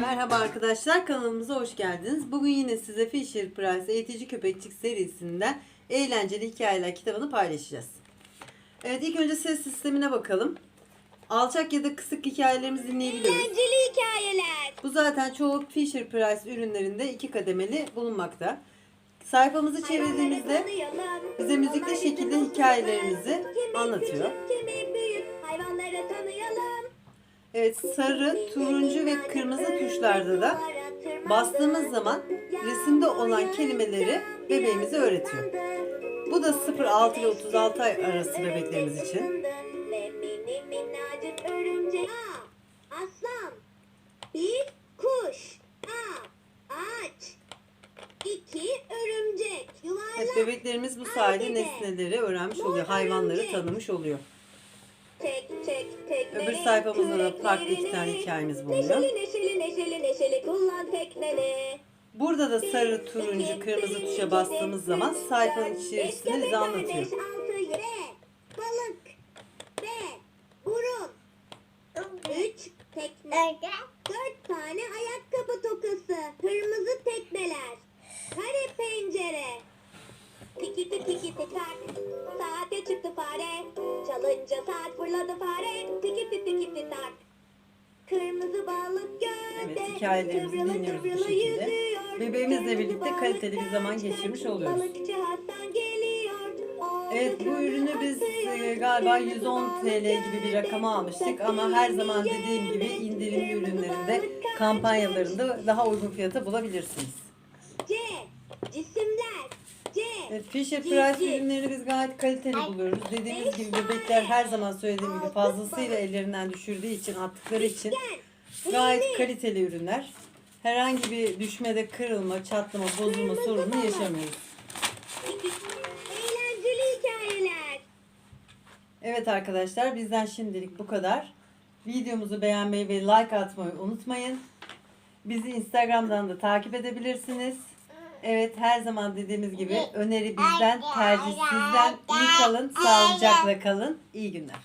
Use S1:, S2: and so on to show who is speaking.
S1: Merhaba arkadaşlar kanalımıza hoş geldiniz. Bugün yine size Fisher Price Eğitici Köpekçik serisinden eğlenceli hikayeler kitabını paylaşacağız. Evet ilk önce ses sistemine bakalım. Alçak ya da kısık hikayelerimizi dinleyebiliyoruz.
S2: Eğlenceli hikayeler.
S1: Bu zaten çoğu Fisher Price ürünlerinde iki kademeli bulunmakta. Sayfamızı çevirdiğimizde bize müzikli şekilde hikayelerimizi anlatıyor. Evet sarı, turuncu ve kırmızı tuşlarda da bastığımız zaman resimde olan kelimeleri bebeğimize öğretiyor. Bu da 0-6 ile 36 ay arası bebeklerimiz için. Bebeklerimiz bu sayede nesneleri öğrenmiş oluyor, hayvanları tanımış oluyor.
S2: Tek tek tekneni,
S1: Öbür sayfamızda da farklı iki tane hikayemiz bulunuyor.
S2: Neşeli neşeli neşeli neşeli kullan tekneni.
S1: Burada da sarı, turuncu, kırmızı tuşa bastığımız zaman sayfanın içerisinde bize anlatıyor.
S2: Balık. B. Burun. Üç. Tekne. Dört tane ayakkabı tokası. Kırmızı fare. Çalınca saat fırladı fare. Tiki tiki tiki tak. Kırmızı balık gölde.
S1: Evet, hikayelerimizi dinliyoruz bu şekilde. Bebeğimizle birlikte kaliteli bir zaman geçirmiş oluyoruz. Evet bu ürünü biz e, galiba
S2: Kırmızı
S1: 110
S2: balık
S1: TL gibi bir rakama almıştık ama her zaman dediğim gibi indirimli ürünlerinde kampanyalarında daha uygun fiyata bulabilirsiniz.
S2: C. Cisimler.
S1: Evet, Fisher Price ürünlerini biz gayet kaliteli buluyoruz. Dediğimiz gibi bebekler her zaman söylediğim gibi fazlasıyla ellerinden düşürdüğü için attıkları için gayet kaliteli ürünler. Herhangi bir düşmede kırılma, çatlama, bozulma sorunu yaşamıyoruz.
S2: Eğlenceli hikayeler.
S1: Evet arkadaşlar bizden şimdilik bu kadar. Videomuzu beğenmeyi ve like atmayı unutmayın. Bizi Instagram'dan da takip edebilirsiniz. Evet her zaman dediğimiz gibi öneri bizden, tercih sizden. İyi kalın, sağlıcakla kalın. İyi günler.